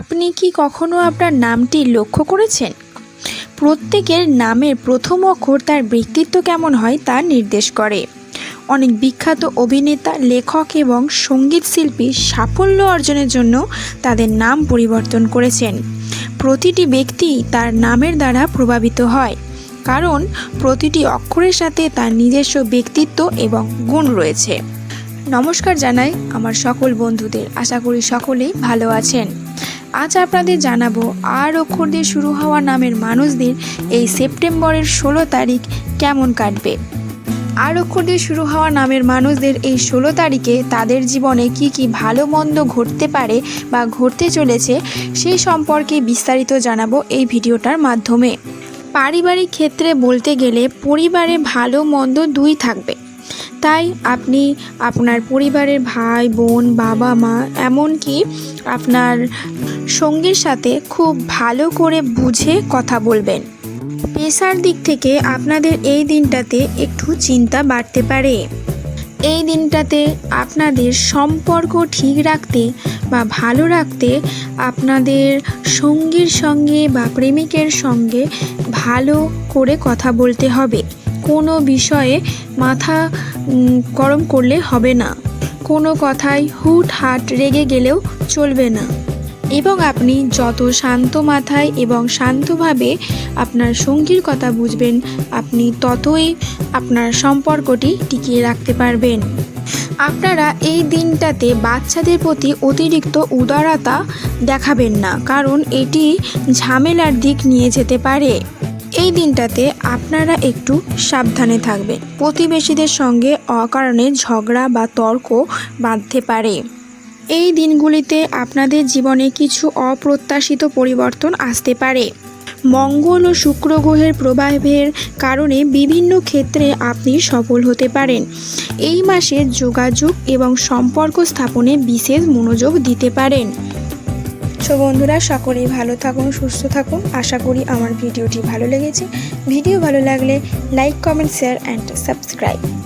আপনি কি কখনো আপনার নামটি লক্ষ্য করেছেন? প্রত্যেকের নামের প্রথম অক্ষর তার ব্যক্তিত্ব কেমন হয় তা নির্দেশ করে। অনেক বিখ্যাত অভিনেতা, লেখক এবং সংগীত শিল্পী সাফল্য অর্জনের জন্য তাদের নাম পরিবর্তন করেছেন। প্রতিটি ব্যক্তি তার নামের দ্বারা প্রভাবিত হয়, কারণ প্রতিটি অক্ষরের সাথে তার নিজস্ব ব্যক্তিত্ব এবং গুণ রয়েছে। নমস্কার জানাই আমার সকল বন্ধুদের। আশা করি সকলেই ভালো আছেন। আজ আপনাদের জানাব, আর অক্ষর দিয়ে শুরু হওয়া নামের মানুষদের এই সেপ্টেম্বরের ষোলো তারিখ কেমন কাটবে? আর অক্ষর দিয়ে শুরু হওয়া নামের মানুষদের এই ষোলো তারিখে তাদের জীবনে কি কি ভালো মন্দ ঘটতে পারে বা ঘটতে চলেছে সেই সম্পর্কে বিস্তারিত জানাব এই ভিডিওটার মাধ্যমে। পারিবারিক ক্ষেত্রে বলতে গেলে পরিবারে ভালো মন্দ দুই থাকবে। তাই আপনি আপনার পরিবারের ভাই, বোন, বাবা, মা, এমনকি আপনার সঙ্গীর সাথে খুব ভালো করে বুঝে কথা বলবেন। পেশার দিক থেকে আপনাদের এই দিনটাতে একটু চিন্তা বাড়তে পারে। এই দিনটাতে আপনাদের সম্পর্ক ঠিক রাখতে বা ভালো রাখতে আপনাদের সঙ্গীর সঙ্গে বা প্রেমিকের সঙ্গে ভালো করে কথা বলতে হবে। কোনো বিষয়ে মাথা গরম করলে হবে না। কোনো কথায় হুট হাট রেগে গেলেও চলবে না। এবং আপনি যত শান্ত মাথায় এবং শান্তভাবে আপনার সঙ্গীর কথা বুঝবেন, আপনি ততই আপনার সম্পর্কটি টিকিয়ে রাখতে পারবেন। আপনারা এই দিনটাতে বাচ্চাদের প্রতি অতিরিক্ত উদারতা দেখাবেন না, কারণ এটি ঝামেলার দিক নিয়ে যেতে পারে। এই দিনটাতে আপনারা একটু সাবধানে থাকবেন। প্রতিবেশীদের সঙ্গে অকারণে ঝগড়া বা তর্ক বাঁধতে পারে। এই দিনগুলিতে আপনাদের জীবনে কিছু অপ্রত্যাশিত পরিবর্তন আসতে পারে। মঙ্গল ও শুক্র গ্রহের প্রভাবের কারণে বিভিন্ন ক্ষেত্রে আপনি সফল হতে পারেন। এই মাসে যোগাযোগ এবং সম্পর্ক স্থাপনে বিশেষ মনোযোগ দিতে পারেন। সো বন্ধুরা, সকলেই ভালো থাকুন, সুস্থ থাকুন। আশা করি আমার ভিডিওটি ভালো লেগেছে। ভিডিও ভালো লাগলে like, comment, share and subscribe